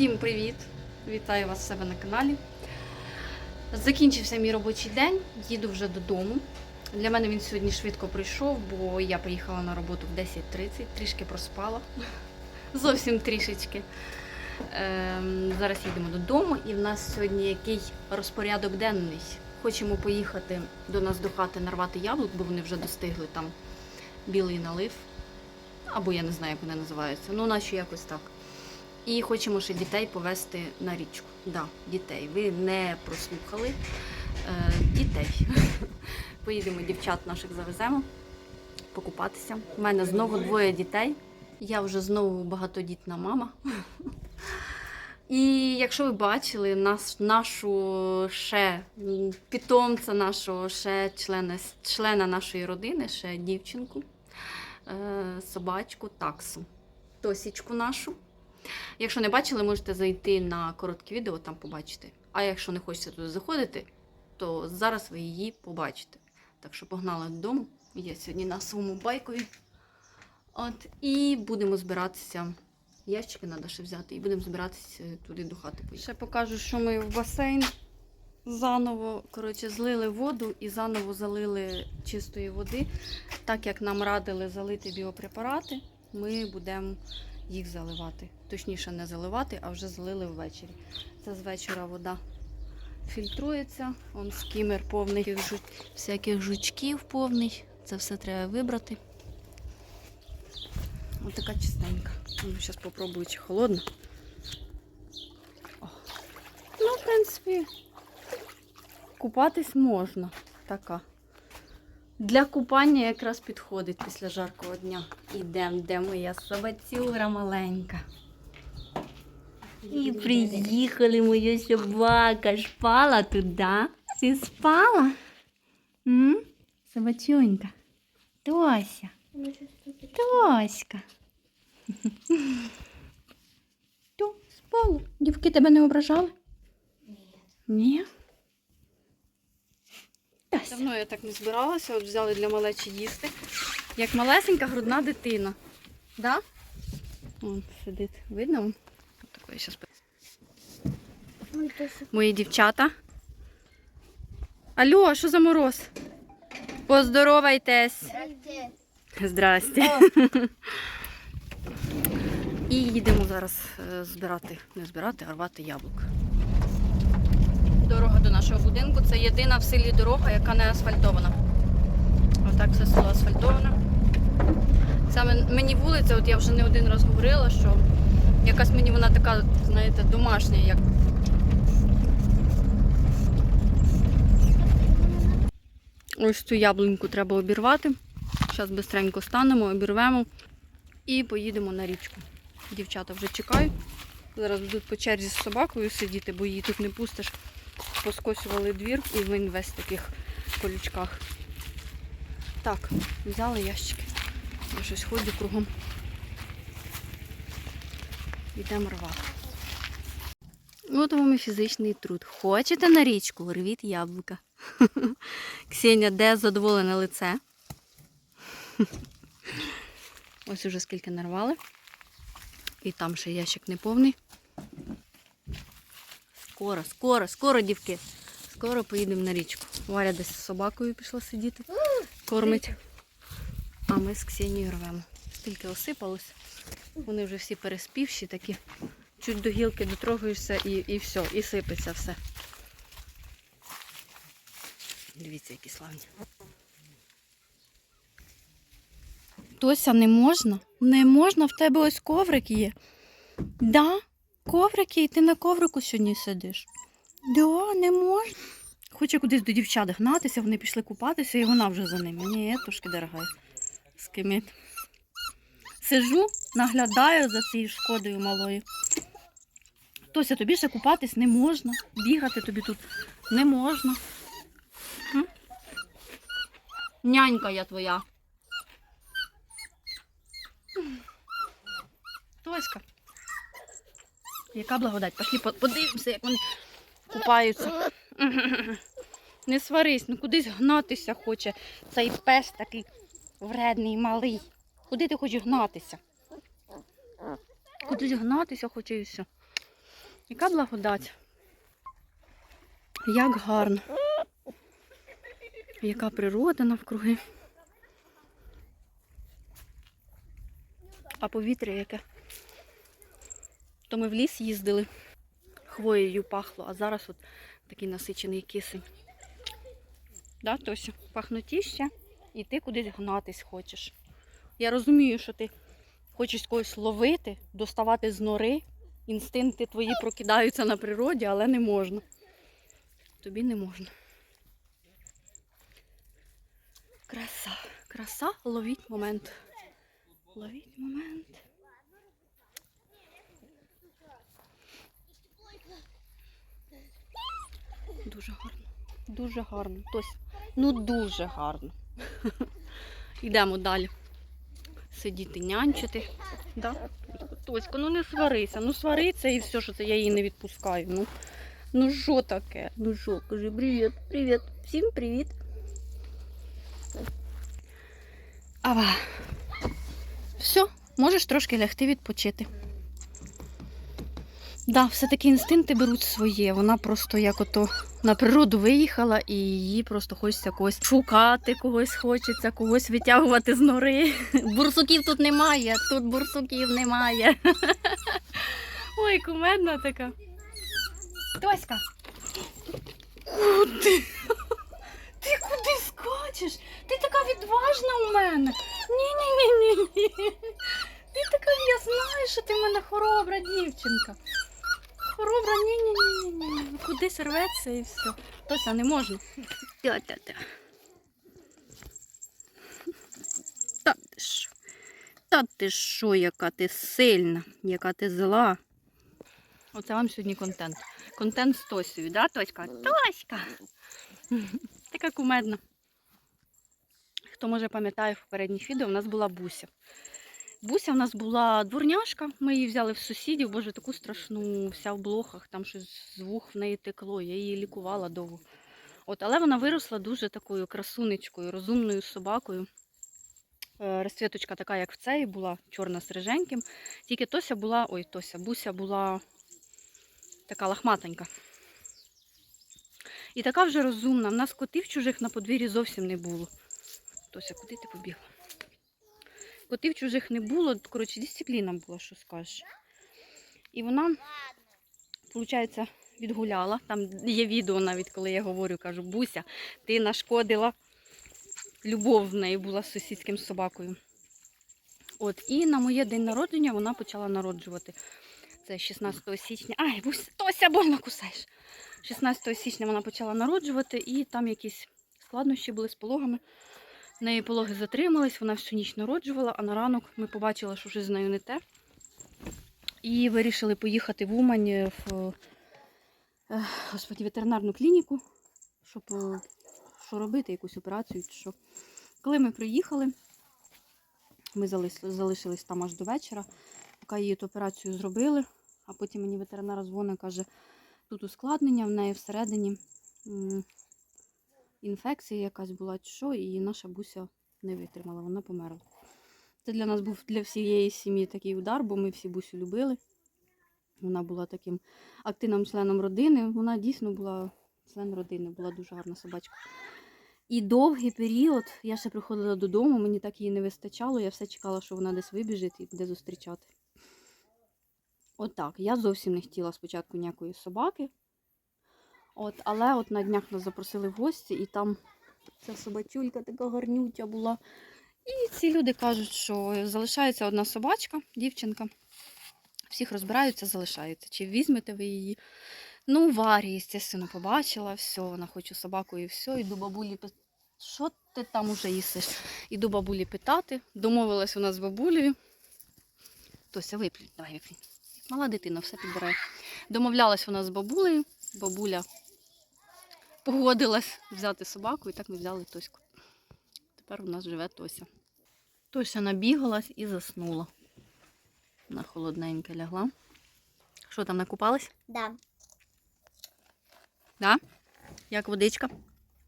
Всім привіт! Вітаю вас себе на каналі. Закінчився мій робочий день, їду вже додому. Для мене він сьогодні швидко прийшов, бо я приїхала на роботу в 10.30, трішки проспала. Зовсім трішечки. Ем, зараз їдемо додому, і в нас сьогодні який розпорядок денний. Хочемо поїхати до нас до хати нарвати яблук, бо вони вже достигли там білий налив. Або я не знаю, як вони називаються. Ну, наче якось так. І хочемо ще дітей повезти на річку. Да, дітей. Ви не прослухали. Е, дітей. Поїдемо дівчат наших завеземо покупатися. У мене знову двоє дітей. Я вже знову багатодітна мама. І якщо ви бачили нас, нашу ще питомця нашого, ще члена, члена нашої родини, ще дівчинку, е, собачку, таксу, тосічку нашу. Якщо не бачили, можете зайти на коротке відео, там побачите. А якщо не хочете туди заходити, то зараз ви її побачите. Так що погнали додому. Я сьогодні на своєму байкові. От, і будемо збиратися. Ящики треба ще взяти, і будемо збиратися туди до хати. поїхати. Ще покажу, що ми в басейн заново коротше, злили воду і заново залили чистої води. Так як нам радили залити біопрепарати, ми будемо їх заливати. Точніше, не заливати, а вже залили ввечері. Це з вечора вода фільтрується. Он скімер повний всяких жучків повний. Це все треба вибрати. Ось така чистенька. Зараз спробую, чи холодна. О. Ну, в принципі, купатись можна. Така. Для купання якраз підходить після жаркого дня. Ідем, де моя собацюра маленька. І приїхали моя собака. Спала туди. Ти спала? М? Собачонька. Тося. Тоська. То, спала. Дівки тебе не ображали? Ні. Ні? Давно я так не збиралася, от взяли для малечі їсти. Як малесенька грудна дитина. Да? Вон сидить. Видно? Такої щас Мої дівчата. Алло, що за мороз? Поздоровайтесь. Здрасте. І їдемо зараз е, збирати, не збирати, а рвати яблук. До нашого будинку це єдина в селі дорога, яка не асфальтована. Отак все село асфальтоване. Саме мені вулиця, от я вже не один раз говорила, що якась мені вона така, знаєте, домашня, як. Ось цю яблуньку треба обірвати. Зараз швидко станемо, обірвемо і поїдемо на річку. Дівчата вже чекають. Зараз будуть по черзі з собакою сидіти, бо її тут не пустиш. Поскосювали двір і він весь в таких колючках. Так, взяли ящики. Я щось ходжу кругом. Йдемо рвати. От вам і фізичний труд. Хочете на річку? Рвіть яблука. Ксеня, де задоволене лице? Ось уже скільки нарвали. І там ще ящик не повний. Скоро, скоро, скоро, дівки. Скоро поїдемо на річку. Валя десь з собакою пішла сидіти, кормить. А ми з Ксенією рвемо. Стільки осипалось. Вони вже всі переспівші такі. Чуть до гілки дотрогаєшся і, і все, і сипеться все. Дивіться, які славні. Тося, не можна? Не можна, в тебе ось коврик є. Да, коврик є, і ти на коврику сьогодні сидиш. Да, не можна. Хоче кудись до дівчат гнатися, вони пішли купатися, і вона вже за ними. Ні, трошки дорога. З ким. Сижу, наглядаю за цією шкодою малою. Тося, тобі ще купатись не можна. Бігати тобі тут не можна. М? Нянька я твоя. Тоська. Яка благодать? Пошли подивимося, як вони купаються. Не сварись, ну кудись гнатися хоче. Цей пес такий вредний, малий. Куди ти хочеш гнатися? Кудись гнатися хоче і все. Яка благодать? Як гарно. Яка природа навкруги. А повітря яке. То ми в ліс їздили, хвоєю пахло, а зараз от такий насичений кисень. Да, Тося? Пахнутіще, і ти кудись гнатись хочеш. Я розумію, що ти хочеш когось ловити, доставати з нори. Інстинкти твої прокидаються на природі, але не можна. Тобі не можна. Краса, краса, ловіть момент. Ловіть момент. Дуже гарно. Дуже гарно. Тось, ну дуже гарно. Йдемо далі. Сидіти, нянчити. Да? Тосько, ну не сварися. Ну свариться і все, що це я її не відпускаю. Ну, ну таке? Ну що, кажи, привіт, привіт. Всім привіт. Ава. Все, можеш трошки лягти відпочити. Да, все-таки інстинкти беруть своє. Вона просто як ото на природу виїхала і їй просто хочеться когось шукати, когось хочеться, когось витягувати з нори. Бурсуків тут немає, тут бурсуків немає. Ой, кумедна така. Тоська. Куди? Ти куди скачеш? Ти така відважна у мене. Ні-ні-ні-ні. Ти така, я знаю, що ти в мене хоробра дівчинка. Хоробра, ні-ні-ні-ні. Кудись рветься і все. Тося, не можна. Тя-тя-тя. Та ти що? Та ти що, яка ти сильна, яка ти зла. Оце вам сьогодні контент. Контент з Тосею, да, Тоська? Тоська! Така кумедна. Хто може пам'ятає в попередніх відео, у нас була Буся. Буся в нас була дворняшка, ми її взяли в сусідів, боже, таку страшну, вся в блохах, там щось з вух в неї текло, я її лікувала довго. От, але вона виросла дуже такою красунечкою, розумною собакою. Е, Розцвіточка така, як в цей, була чорна з риженьким. Тільки Тося була, ой, Тося, Буся була така лахматенька. І така вже розумна. В нас котів чужих на подвір'ї зовсім не було. Тося, куди ти побігла? Котів чужих не було, коротше, дисципліна була, що скажеш. І вона, виходить, відгуляла. Там є відео навіть, коли я говорю, кажу, Буся, ти нашкодила. Любов в неї була з сусідським собакою. От, і на моє день народження вона почала народжувати. Це 16 січня. Ай, Буся, Тося, больно кусаєш. 16 січня вона почала народжувати, і там якісь складнощі були з пологами. В неї пологи затримались, вона всю ніч народжувала, а на ранок ми побачили, що щось з нею не те. І вирішили поїхати в Умань в е, господі, ветеринарну клініку, щоб е, що робити, якусь операцію що. Коли ми приїхали, ми залишились, там аж до вечора, поки її ту операцію зробили, а потім мені ветеринар дзвонить, каже, тут ускладнення, в неї всередині інфекція якась була, чи що, і наша буся не витримала, вона померла. Це для нас був для всієї сім'ї такий удар, бо ми всі бусю любили. Вона була таким активним членом родини. Вона дійсно була член родини, була дуже гарна собачка. І довгий період я ще приходила додому, мені так її не вистачало, я все чекала, що вона десь вибіжить і буде зустрічати. Отак. Я зовсім не хотіла спочатку ніякої собаки. От, але от на днях нас запросили в гості, і там ця собачулька така гарнюча була. І ці люди кажуть, що залишається одна собачка, дівчинка. Всіх розбираються, залишаються. Чи візьмете ви її? Ну, Варі, звісно, побачила, все, вона хоче собаку і все. Іду бабулі пи- що ти там уже їсиш? Іду бабулі питати. Домовилась вона з бабулею. Тося, виплюнь, давай виплюнь. Мала дитина, все підбирає. Домовлялась вона з бабулею. Бабуля погодилась взяти собаку, і так ми взяли Тоську. Тепер у нас живе Тося. Тося набігалась і заснула. На холодненьке лягла. Що там накупалась? Да, Да? Як водичка?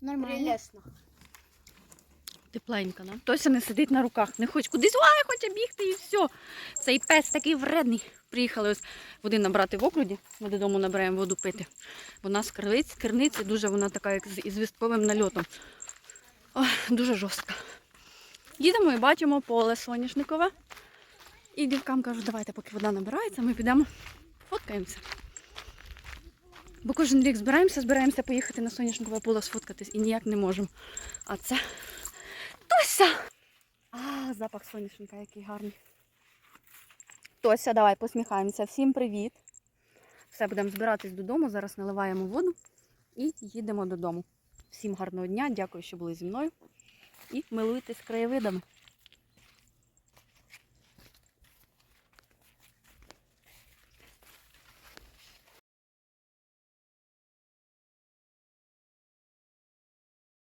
нормально. Прелестно. Тепленька, да? Тося не сидить на руках, не хоче кудись, ой, хоче бігти і все. Цей пес такий вредний. Приїхали ось води набрати в окруді. Ми додому набираємо воду пити. Бо у нас криниця дуже вона така, як з ізвістковим нальотом. Ой, дуже жорстка. Їдемо і бачимо поле соняшникове. І дівкам кажу, давайте, поки вода набирається, ми підемо фоткаємося. Бо кожен рік збираємося, збираємося поїхати на соняшникове поле сфоткатись і ніяк не можемо. А це Тося! А, запах соняшника, який гарний. Тося, давай посміхаємося. Всім привіт. Все, будемо збиратись додому. Зараз наливаємо воду і їдемо додому. Всім гарного дня, дякую, що були зі мною. І милуйтесь краєвидами.